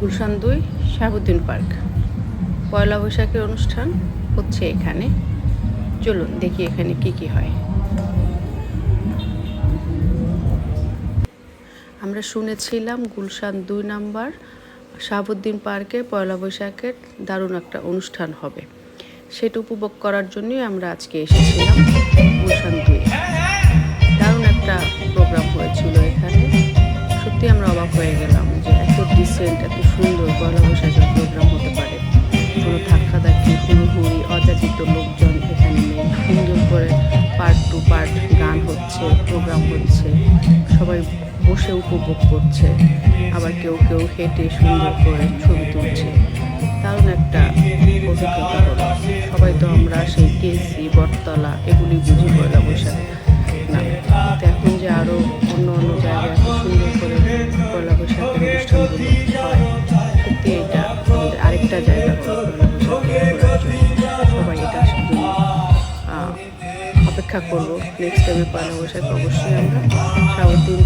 গুলশান দুই, শাহাবুদ্দিন পার্ক। পয়লা বৈশাখের অনুষ্ঠান হচ্ছে এখানে। চলুন দেখি এখানে কি কি হয়। আমরা শুনেছিলাম গুলশান দুই নাম্বার, শাহাবুদ্দিন পার্কে পয়লা বৈশাখের দারুণ একটা অনুষ্ঠান হবে। সেটা উপভোগ করার জন্যই আমরা আজকে এসেছিলাম গুলশান দুই। দারুণ একটা প্রোগ্রাম হয়েছিল সত্যি আমরা অবাক হয়ে গেলাম যে এত ডিসেন্ট এত সুন্দর পয়লা বৈশাখের প্রোগ্রাম হতে পারে। কোনো ধাক্কা ধাক্কি হুড়ুহুড়ি, অযাচিত লোকজন এখানে নেই। সুন্দর করে পার্ট টু পার্ট গান হচ্ছে প্রোগ্রাম হচ্ছে, সবাই বসে উপভোগ করছে, আবার কেউ কেউ হেঁটে সুন্দর করে ছবি তুলছে। দারুণ একটা অভিজ্ঞতা হলো। সবাই তো আমরা সেই কেসি, বটতলা এগুলি বুঝি পয়লা বৈশাখ না এখন যে আরও অন্য অন্য জায়গায় সুন্দর আরেকটা জায়গা সবাই এটা অপেক্ষা করব। নেক্সট টাইমে পয়লা বসে অবশ্যই আমরা। পার্ক গুলশান দুই